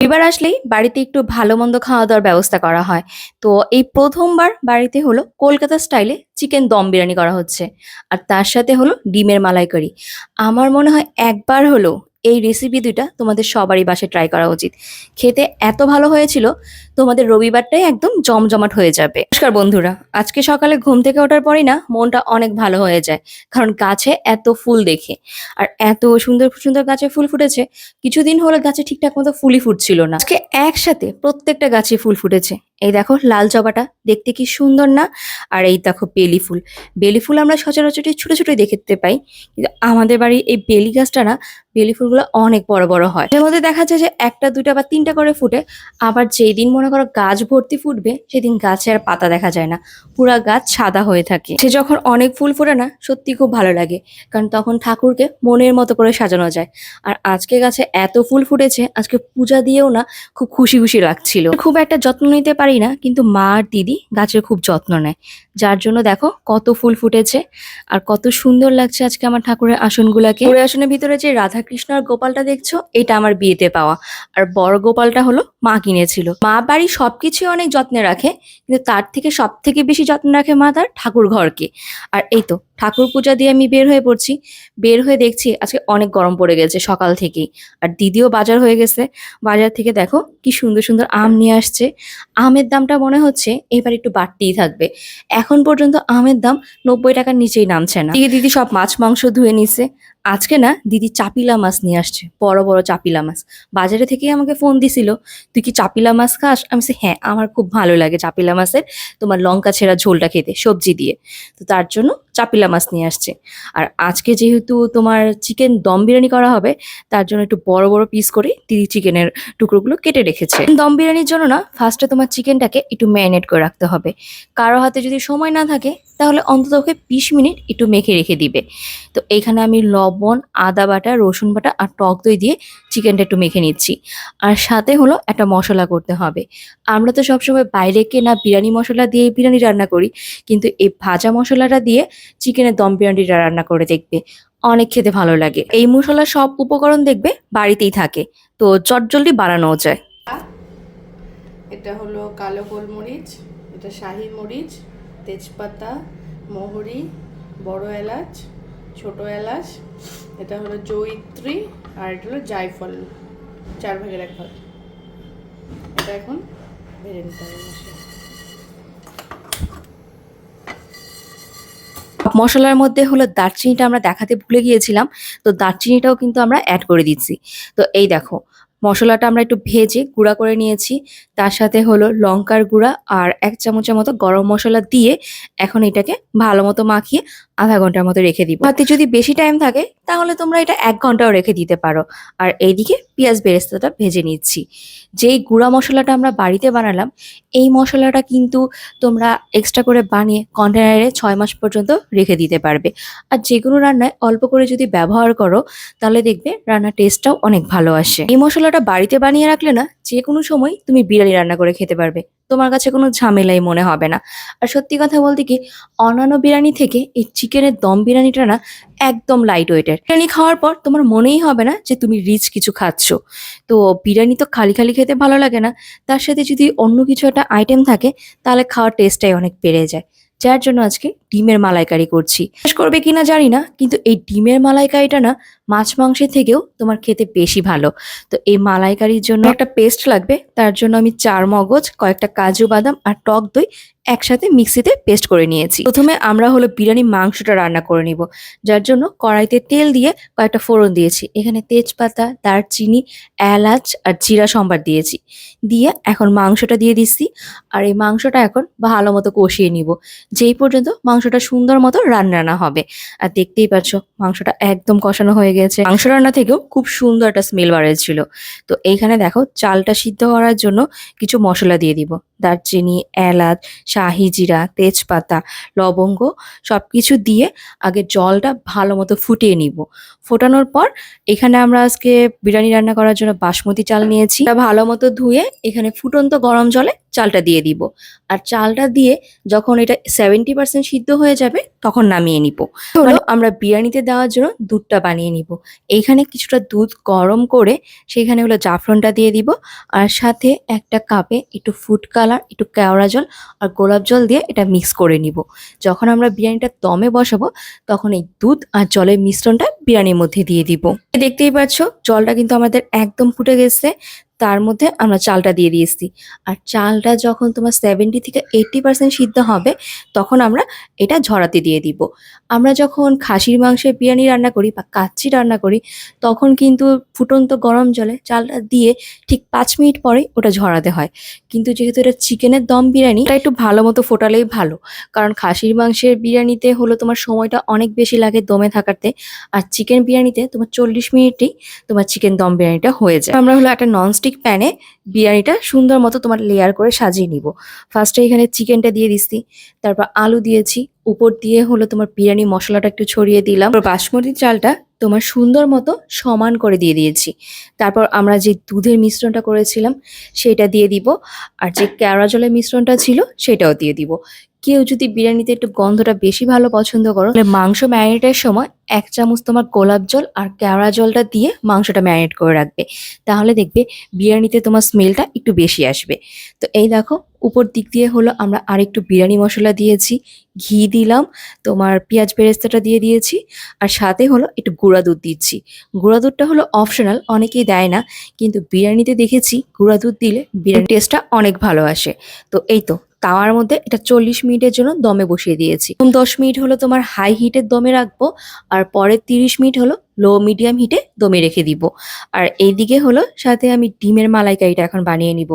এবার আসলেই বাড়িতে একটু ভালো মন্দ খাওয়া দাওয়ার ব্যবস্থা করা হয়। তো এই প্রথমবার বাড়িতে হলো কলকাতা স্টাইলে চিকেন দম বিরিয়ানি করা হচ্ছে। আর তার সাথে হলো ডিমের মালাইকারি। আমার মনে হয় একবার হলো এই রেসিপি দুইটা তোমাদের সবারই বাসে ট্রাই করা উচিত। খেতে এত ভালো হয়েছিল, তোমাদের রবিবারটাই একদম জমজমাট হয়ে যাবে। নমস্কার বন্ধুরা, আজকে সকালে ঘুম থেকে ওঠার পরই না মনটা অনেক ভালো হয়ে যায়, কারণ গাছে এত ফুল দেখে। আর এত সুন্দর সুন্দর গাছে ফুল ফুটেছে, কিছুদিন হলো গাছে ঠিকঠাক মতো ফুলই ফুটছিল না। আজকে একসাথে প্রত্যেকটা গাছে ফুল ফুটেছে। এই দেখো লাল জবাটা, দেখতে কি সুন্দর না? আর এই দেখো বেলি ফুল। বেলি ফুল আমরা সচরাচর ছোট ছোট দেখতে পাই। কিন্তু আমাদের বাড়ির এই বেলি গাছটা না, বেলি ফুলগুলো অনেক বড় বড় হয়। এর মধ্যে দেখা যায় যে একটা দুটা বা তিনটা করে ফুটে। আবার যেই দিন মনে করো গাছ ভর্তি ফুটবে, সেদিন গাছে আর পাতা দেখা যায় না। পুরা গাছ সাদা হয়ে থাকে। সে যখন অনেক ফুল ফোটে না সত্যি খুব ভালো লাগে। কারণ তখন ঠাকুরকে মনের মতো করে সাজানো যায়। আর আজকে গাছে এত ফুল ফুটেছে, আজকে পূজা দিয়েও না খুব খুশি খুশি লাগছিল। খুব একটা যত্ন নিতে পারি না, কিন্তু মা আর দিদি গাছের খুব যত্ন নেয়। যার জন্য দেখো কত ফুল ফুটেছে আর কত সুন্দর লাগছে আজকে আমার ঠাকুরের আসনগুলাকে। পুরো আসনের ভিতরে যে রাধাকৃষ্ণ আর গোপালটা দেখছ, এটা আমার বিয়েতে পাওয়া। আর বড় গোপালটা হলো মা কিনেছিল। মা বাড়ি সবকিছু অনেক যত্নে রাখে, কিন্তু তার থেকে সব থেকে বেশি যত্ন রাখে মা তার ঠাকুর ঘরকে। আর এই তো ঠাকুর পূজা দিয়ে আমি বের হয়ে পড়ছি। বের হয়ে দেখছি আজকে অনেক গরম পড়ে গেছে সকাল থেকেই। আর দিদিও বাজার হয়ে গেছে। বাজার থেকে দেখো কি সুন্দর সুন্দর আম নিয়ে আসছে। আমের দামটা মনে হচ্ছে এবার একটু বাড়তেই থাকবে। এখন পর্যন্ত আমের দাম নব্বই টাকার নিচেই নামছে না। দিদি সব মাছ মাংস ধুয়ে নিছে। আজকে না দিদি চাপিলা মাছ নিয়ে আসছে বড় বড় চাপিলা মাছ। বাজারে থেকেই আমাকে ফোন দিছিল তুই কি চাপিলা মাছ খাস? আমি বলছি, হ্যাঁ আমার খুব ভালো লাগে চাপিলা মাছের তোমার লঙ্কা ছেঁড়া ঝোলটা খেতে সবজি দিয়ে। তো তার জন্য চাপিলা মাছ নিয়ে আসছে। আর আজকে যেহেতু তোমার চিকেন দম বিরিয়ানি করা হবে তার জন্য একটু বড় বড় পিস করে দিদি চিকেনের টুকরোগুলো কেটে রেখেছে। দম বিরিয়ানির জন্য না ফার্স্টে তোমার চিকেনটাকে একটু ম্যারিনেট করে রাখতে হবে। কারও হাতে যদি সময় না থাকে তাহলে অন্তত ওকে বিশ মিনিট একটু মেখে রেখে দিবে। তো এইখানে আমি লবণ, আদা বাটা, রসুন বাটা আর টক দই দিয়ে চিকেনটা একটু মেখে নিচ্ছি। আর সাথে হলো একটা মশলা করতে হবে। আমরা তো সবসময় বাইরে কেনা বিরিয়ানি মশলা দিয়ে বিরিয়ানি রান্না করি, কিন্তু এই ভাজা মশলাটা দিয়ে চিকেনের দম বিরিয়ানিটা রান্না করে দেখবে। অনেক খেতে ভালো লাগে। এই মশলার সব উপকরণ দেখবে বাড়িতেই থাকে। তো চটজলদি বানানোও যায়। এটা হলো কালো গোলমরিচ, এটা শাহি মরিচ, তেজপাতা মহরি, বড় এলাচ, ছোট এলাচ, এটা হলো জয়িত্রী আর এটা হলো জায়ফল, চার ভাগের এক ভাগ। এটা এখন ভেজে নিতে হবে মশলার মধ্যে হলো দারচিনিটা আমরা দেখাতে ভুলে গিয়েছিলাম, তো দারচিনিটাও কিন্তু আমরা অ্যাড করে দিচ্ছি। তো এই দেখো মশলাটা আমরা একটু ভেজে গুঁড়া করে নিয়েছি। তার সাথে হলো লঙ্কার গুঁড়া আর এক চামচের মতো গরম মশলা দিয়ে এখন এটাকে ভালো মতো মাখিয়ে আধা ঘণ্টার মতো রেখে দিব। হাতে যদি বেশি টাইম থাকে, তাহলে তোমরা এটা এক ঘন্টাও রেখে দিতে পারো। আর এইদিকে পেঁয়াজ বেরেস্তাটা ভেজে নিচ্ছি। যেই গুঁড়া মশলাটা আমরা বাড়িতে বানালাম, এই মশলাটা কিন্তু তোমরা এক্সট্রা করে বানিয়ে কন্টেনারে ছয় মাস পর্যন্ত রেখে দিতে পারবে। আর যে কোনো রান্নায় অল্প করে যদি ব্যবহার করো, তাহলে দেখবে রান্নার টেস্টটাও অনেক ভালো আসে। এই মশলাটা বাড়িতে বানিয়ে রাখলে না যে কোনো সময় তুমি বিরিয়ানি রান্না করে খেতে পারবে। তোমার কাছে কোনো ঝামেলাই মনে হবে না। আর সত্যি কথা বলতে কি, অন্যান্য বিরিয়ানি থেকে এই চিকেনের দম বিরিয়ানিটা না একদম লাইট ওয়েটের বিরিয়ানি খাওয়ার পর তোমার মনেই হবে না যে তুমি রিচ কিছু খাচ্ছ। তো বিরিয়ানি তো খালি খালি খেতে ভালো লাগে না। তার সাথে যদি অন্য কিছু একটা আইটেম থাকে, তাহলে খাওয়ার টেস্টটাই অনেক বেড়ে যায়। যার জন্য আজকে ডিমের মালাইকারি করছি। শেষ করবে কিনা জানি না, কিন্তু এই ডিমের মালাইকারিটা না মাছ মাংসের থেকেও তোমার খেতে বেশি ভালো। তো এই মালাইকারির জন্য একটা পেস্ট লাগবে, তার জন্য আমি চার মগজ, কয়েকটা কাজু বাদাম আর টক দই একসাথে মিক্সিতে পেস্ট করে নিয়েছি। প্রথমে আমরা হলো বিরিয়ানি মাংসটা রান্না করে নিব, যার জন্য কড়াইতে তেল দিয়ে কয়েকটা ফোড়ন দিয়েছি। এখানে তেজপাতা, দারচিনি, এলাচ আর জিরা সম্বার দিয়েছি। দিয়ে এখন মাংসটা দিয়ে দিচ্ছি আর এই মাংসটা এখন ভালো মতো কষিয়ে নিব। যেই পর্যন্ত মাংসটা সুন্দর মতো রান্না না হবে। আর দেখতেই পাচ্ছ মাংসটা একদম কষানো হয়ে গেছে। মাংস রান্না থেকেও খুব সুন্দর একটা স্মেল বাড়িয়েছিল তো এইখানে দেখো চালটা সিদ্ধ করার জন্য কিছু মশলা দিয়ে দিব। দারচিনি, এলাচ, শাহি জিরা, তেজপাতা, লবঙ্গ সব কিছু দিয়ে আগে জলটা ভালো মতো ফুটিয়ে নিব। ফোটানোর পর এখানে আমরা আজকে বিরিয়ানি রান্না করার জন্য বাসমতি চাল নিয়েছি। ভালো মতো ধুয়ে এখানে ফুটন্ত গরম জলে চালটা দিয়ে দিব। আর চালটা দিয়ে যখন এটা সেভেন্টি পার্সেন্ট সিদ্ধ হয়ে যাবে তখন নামিয়ে নিব। হলো আমরা বিরিয়ানিতে দেওয়ার জন্য দুধটা বানিয়ে নিব। এইখানে কিছুটা দুধ গরম করে সেইখানে হলো জাফরনটা দিয়ে দিব। আর সাথে একটা কাপে একটু ফুড কালার একটু কেওড়া জল আর গোলাপ জল দিয়ে এটা মিক্স করে নিব। যখন আমরা বিরিয়ানিটা দমে বসাবো তখন এই দুধ আর জলের মিশ্রণটা বিরিয়ানির মধ্যে দিয়ে দিব। দেখতেই পাচ্ছ জলটা কিন্তু আমাদের একদম ফুটে গেছে। তার মধ্যে আমরা চালটা দিয়ে দিয়েছি। আর চালটা যখন তোমার সেভেন্টি থেকে এইটটি পার্সেন্ট সিদ্ধ হবে, তখন আমরা এটা ঝরাতে দিয়ে দিব। আমরা যখন খাসির মাংসের বিরিয়ানি রান্না করি বা কাচ্চি রান্না করি, তখন কিন্তু ফুটন্ত গরম জলে চালটা দিয়ে ঠিক পাঁচ মিনিট পরেই ওটা ঝরাতে হয়। কিন্তু যেহেতু এটা চিকেনের দম বিরিয়ানি, এটা একটু ভালো মতো ফোটালেই ভালো। কারণ খাসির মাংসের বিরিয়ানিতে হলো তোমার সময়টা অনেক বেশি লাগে দমে থাকাতে। আর চিকেন বিরিয়ানিতে তোমার চল্লিশ মিনিটেই তোমার চিকেন দম বিরিয়ানিটা হয়ে যায়। আমরা হলো একটা ননস্টিক প্যানে বিরিয়ানিটা সুন্দর মতো তোমার লেয়ার করে সাজিয়ে নিব। ফার্স্টে এখানে চিকেনটা দিয়ে দিচ্ছি তারপর আলু দিয়েছি, উপর দিয়ে হলো তোমার বিরিয়ানি মশলাটা একটু ছড়িয়ে দিলাম। বাসমতি চালটা তোমার সুন্দর মতো সমান করে দিয়ে দিয়েছি। তারপর আমরা যে দুধের মিশ্রণটা করেছিলাম, সেটা দিয়ে দিব, আর যে কেওড়া জলের মিশ্রণটা ছিল, সেটাও দিয়ে দিব। কেউ যদি বিরিয়ানিতে একটু গন্ধটা বেশি ভালো পছন্দ করো, তাহলে মাংস ম্যারিনেটের সময় এক চামচ তোমার গোলাপ জল আর কেওড়া জলটা দিয়ে মাংসটা ম্যারিনেট করে রাখবে। তাহলে দেখবে বিরিয়ানিতে তোমার স্মেলটা একটু বেশি আসবে। তো এই দেখো, উপর দিক দিয়ে হলো আমরা আর একটু বিরিয়ানি মশলা দিয়েছি, ঘি দিলাম, তোমার পেঁয়াজ বেরেস্তাটা দিয়ে দিয়েছি, আর সাথে হলো একটু গুঁড়া দুধ দিচ্ছি। গুঁড়া দুধটা হলো অপশনাল অনেকেই দেয় না, কিন্তু বিরিয়ানিতে দেখেছি গুঁড়া দুধ দিলে বিরিয়ানি টেস্টটা অনেক ভালো আসে। তো এই তো, তাওয়ার মধ্যে এটা চল্লিশ মিনিটের জন্য দমে বসিয়ে দিয়েছি। দশ মিনিট হলো তোমার হাই হিটের দমে রাখব, আর পরের তিরিশ মিনিট হলো লো মিডিয়াম হিটে দমে রেখে দিব। আর এইদিকে হলো সাথে আমি ডিমের মালাইকারিটা এখন বানিয়ে নিব।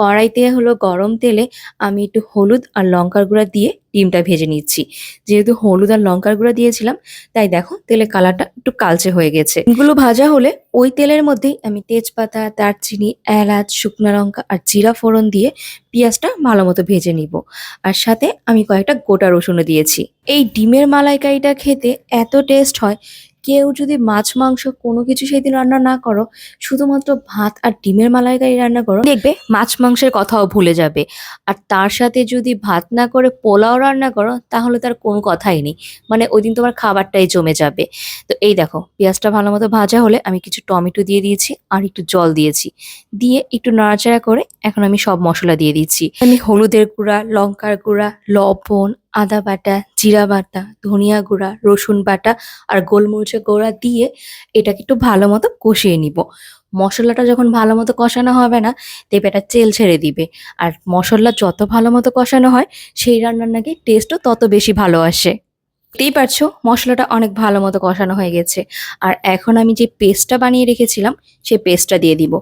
কড়াইতে হলো গরম তেলে আমি একটু হলুদ আর লঙ্কার গুঁড়া দিয়ে ডিমটা ভেজে নিচ্ছি। যেহেতু হলুদ আর লঙ্কার গুঁড়া দিয়েছিলাম, তাই দেখো তেলের কালারটা একটু কালচে হয়ে গেছে। এগুলো ভাজা হলে ওই তেলের মধ্যেই আমি তেজপাতা, দারচিনি, এলাচ, শুকনো লঙ্কা আর জিরা ফোড়ন দিয়ে পেঁয়াজটা ভালো মতো ভেজে নিব। আর সাথে আমি কয়েকটা গোটা রসুনও দিয়েছি। এই ডিমের মালাইকারিটা খেতে এত টেস্ট হয় কেউ যদি মাছ, মাংস কোনো কিছু সেদিন রান্না না করো, শুধুমাত্র ভাত আর ডিমের মালাইকারি রান্না করো, দেখবে মাছ, মাংসের কথাও ভুলে যাবে। আর তার সাথে যদি ভাত না করে পোলাও রান্না করো, তাহলে তার কোনো কথাই নেই। মানে ওই দিন তোমার খাবারটাই জমে যাবে। তো এই দেখো, পেঁয়াজটা ভালো মতো ভাজা হলে আমি কিছু টমেটো দিয়ে দিয়েছি আর একটু জল দিয়েছি। দিয়ে একটু নাড়াচাড়া করে এখন আমি সব মশলা দিয়ে দিচ্ছি। আমি হলুদের গুঁড়া, লঙ্কার গুঁড়া, লবণ আদা বাটা, জিরা বাটা, ধনিয়া গুঁড়া, রসুন বাটা আর গোলমরিচের গুঁড়া দিয়ে এটাকে একটু ভালো মতো কষিয়ে নিব। মশলাটা যখন ভালো মতো কষানো হবে না, দেবে এটা তেল ছেড়ে দিবে। আর মশলা যত ভালো মতো কষানো হয়, সেই রান্নার নাকি টেস্টও তত বেশি ভালো আসে। দেখতেই পারছ, মশলাটা অনেক ভালো মতো কষানো হয়ে গেছে। আর এখন আমি যে পেস্টটা বানিয়ে রেখেছিলাম, সেই পেস্টটা দিয়ে দিব।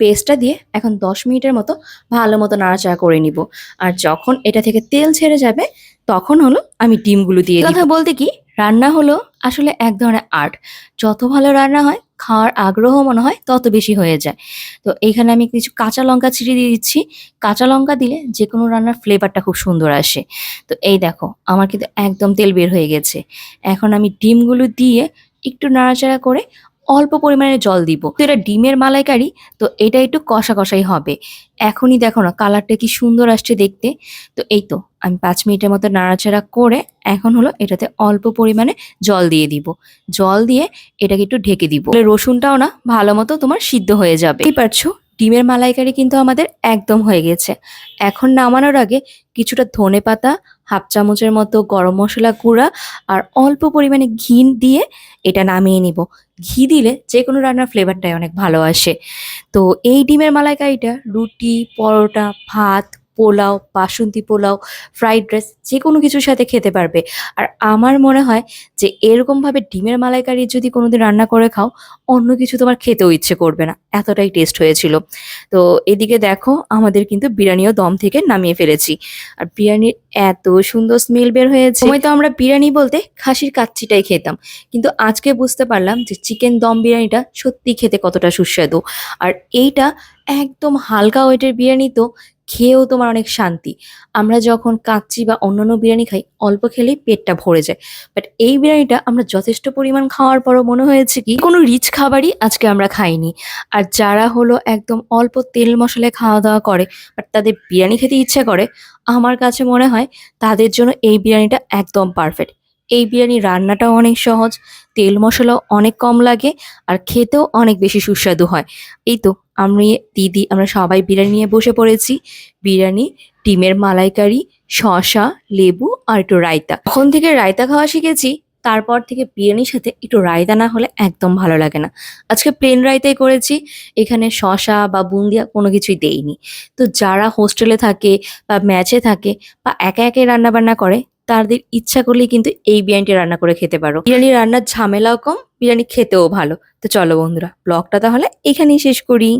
পেস্টটা দিয়ে এখন দশ মিনিটের মতো ভালো মতো নাড়াচাড়া করে নিব। আর যখন এটা থেকে তেল ছেড়ে যাবে তখন হলো আমি ডিমগুলো দিয়ে কথা বলতে কি? রান্না হলো আসলে এক ধরনের আর্ট। যত ভালো রান্না হয় খাওয়ার আগ্রহ মনে হয় তত বেশি হয়ে যায়। তো এখানে আমি কিছু কাঁচা লঙ্কা ছিঁড়ে দিয়ে দিচ্ছি। কাঁচা লঙ্কা দিলে যে কোনো রান্নার ফ্লেভারটা খুব সুন্দর আসে। তো এই দেখো আমার কিন্তু একদম তেল বের হয়ে গেছে। এখন আমি ডিমগুলো দিয়ে একটু নাড়াচাড়া করে অল্প পরিমাণে জল দিব। তো এটা ডিমের মালাইকারি, তো এটা একটু কষা কষাই হবে। এখনই দেখো না, কালারটা কি সুন্দর আসছে দেখতে। তো এই তো, আমি পাঁচ মিনিটের মতো নাড়াচাড়া করে এখন হলো এটাতে অল্প পরিমাণে জল দিয়ে দিব। জল দিয়ে এটাকে একটু ঢেকে দিব। রসুনটাও না, ভালো মতো তোমার সিদ্ধ হয়ে যাবে। এই পারছ ডিমের মালাইকারি কিন্তু আমাদের একদম হয়ে গেছে। এখন নামানোর আগে কিছুটা ধনে পাতা, হাফ চামচের মতো গরম মশলা গুঁড়া আর অল্প পরিমাণে ঘি দিয়ে এটা নামিয়ে নিব। ঘি দিলে যে কোনো রান্নার ফ্লেভারটাই অনেক ভালো আসে। তো এই ডিমের মালাইকারিটা, রুটি, পরোটা, ভাত পোলাও, বাসন্তী পোলাও ফ্রাইড রাইস যে কোনো কিছুর সাথে খেতে পারবে। আর আমার মনে হয় যে এরকমভাবে ডিমের মালাইকারি যদি কোনোদিন রান্না করে খাও, অন্য কিছু তোমার খেতেও ইচ্ছে করবে না। এতটাই টেস্ট হয়েছিল। তো এদিকে দেখো, আমাদের কিন্তু বিরিয়ানিও দম থেকে নামিয়ে ফেলেছি। আর বিরিয়ানির এত সুন্দর স্মেল বের হয়েছে। সময় তো আমরা বিরিয়ানি বলতে খাসির কাচ্চিটাই খেতাম। কিন্তু আজকে বুঝতে পারলাম যে চিকেন দম বিরিয়ানিটা সত্যি খেতে কতটা সুস্বাদু। আর এইটা একদম হালকা ওয়েটের বিরিয়ানি তো খেয়েও তোমার অনেক শান্তি। আমরা যখন কাচ্চি বা অন্যান্য বিরিয়ানি খাই, অল্প খেলেই পেটটা ভরে যায়। বাট এই বিরিয়ানিটা আমরা যথেষ্ট পরিমাণ খাওয়ার পরও মনে হয়েছে কি, কোনো রিচ খাবারই আজকে আমরা খাইনি। আর যারা হলো একদম অল্প তেল মশলায় খাওয়া দাওয়া করে বাট তাদের বিরিয়ানি খেতে ইচ্ছা করে, আমার কাছে মনে হয় তাদের জন্য এই বিরিয়ানিটা একদম পারফেক্ট এই বিরিয়ানি রান্নাটাও অনেক সহজ, তেল মশলাও অনেক কম লাগে আর খেতেও অনেক বেশি সুস্বাদু হয়। এই তো, আমি, দিদি, আমরা সবাই বিরিয়ানি নিয়ে বসে পড়েছি। বিরিয়ানি, ডিমের মালাইকারি, শসা, লেবু আর একটু রায়তা। তখন থেকে রায়তা খাওয়া শিখেছি, তারপর থেকে বিরিয়ানির সাথে একটু রায়তা না হলে একদম ভালো লাগে না। আজকে প্লেন রায়তাই করেছি, এখানে শসা বা বুন্দিয়া কোনো কিছুই দেইনি। তো যারা হোস্টেলে থাকে বা ম্যাচে থাকে বা একা একাই রান্না বান্না করে তাদের ইচ্ছা করলেই কিন্তু এই বিরিয়ানিটি রান্না করে খেতে পারো। বিরিয়ানি রান্নার ঝামেলাও কম, বিরিয়ানি খেতেও ভালো। তো চলো বন্ধুরা, ব্লগটা তাহলে এখানেই শেষ করি।